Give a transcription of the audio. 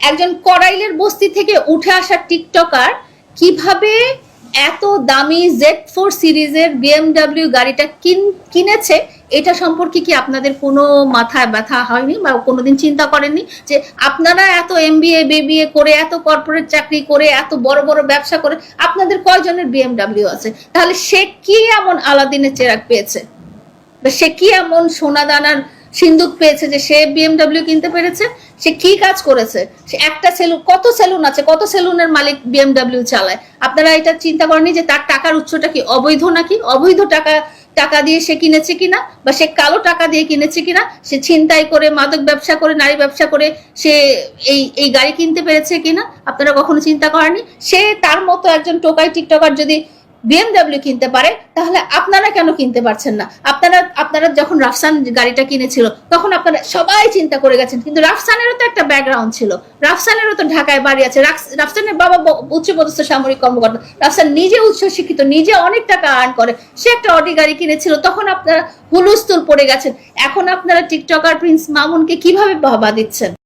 একজন করাইলের বস্তি থেকে উঠে আসা টিকটকার কীভাবে এত দামি জেড ফোর সিরিজের বিএমডাব্লিউ গাড়িটা কিন- কিনেছে, এটা সম্পর্কে কি আপনাদের কোনো মাথায় ব্যথা হয়নি বা কোনোদিন চিন্তা করেননি? যে আপনারা এত এম এমবিএ বিবিএ করে, এত কর্পোরেট চাকরি করে, এত বড় বড় ব্যবসা করে, আপনাদের কয়জনের বিএমডাব্লিউ আছে? তাহলে সে কি এমন আলাদিনের চেরাক পেয়েছে? সে কি এমন সোনা সিন্দুক পেয়েছে যে সে বিএমডব্লিউ কিনতে পেরেছে, সে কি কাজ করেছে? সে একটা সেলুন কত সেলুন আছে, কত সেলুনের মালিক বিএমডব্লিউ চালায়? আপনারা এটা চিন্তা করেনি যে তার টাকার উৎসটা কি অবৈধ নাকি? অবৈধ টাকা টাকা দিয়ে সে কিনেছে কিনা? বা সে কালো টাকা দিয়ে কিনেছে কিনা? সে ছিনতাই করে, মাদক ব্যবসা করে, নারী ব্যবসা করে সে এই এই গাড়ি কিনতে পেরেছে কিনা? আপনারা কখনো চিন্তা করেনি সে তার মতো একজন টোকাই টিকটকার যদি বিএমডব্লিউ কিনতে পারে, তাহলে আপনারা কেন কিনতে পারছেন না? আপনারা আপনারা যখন রাফসান গাড়িটা কিনেছিল, তখন আপনারা সবাই চিন্তা করে গেছেন, কিন্তু রাফসানেরও তো একটা ব্যাকগ্রাউন্ড ছিল। রাফসানেরও তো ঢাকায় বাড়ি আছে। রাফ- রাফসানের বাবা উচ্চপদস্থ সামরিক কর্মকর্তা। রাফসান নিজে উচ্চ শিক্ষিত নিজে অনেক টাকা আর্ন করে। সে একটা অডি গাড়ি কিনেছিল, তখন আপনারা হুলুস্থুল পড়ে গেছেন। এখন আপনারা টিকটকার প্রিন্স মামুনকে কীভাবে বাহবা দিচ্ছেন?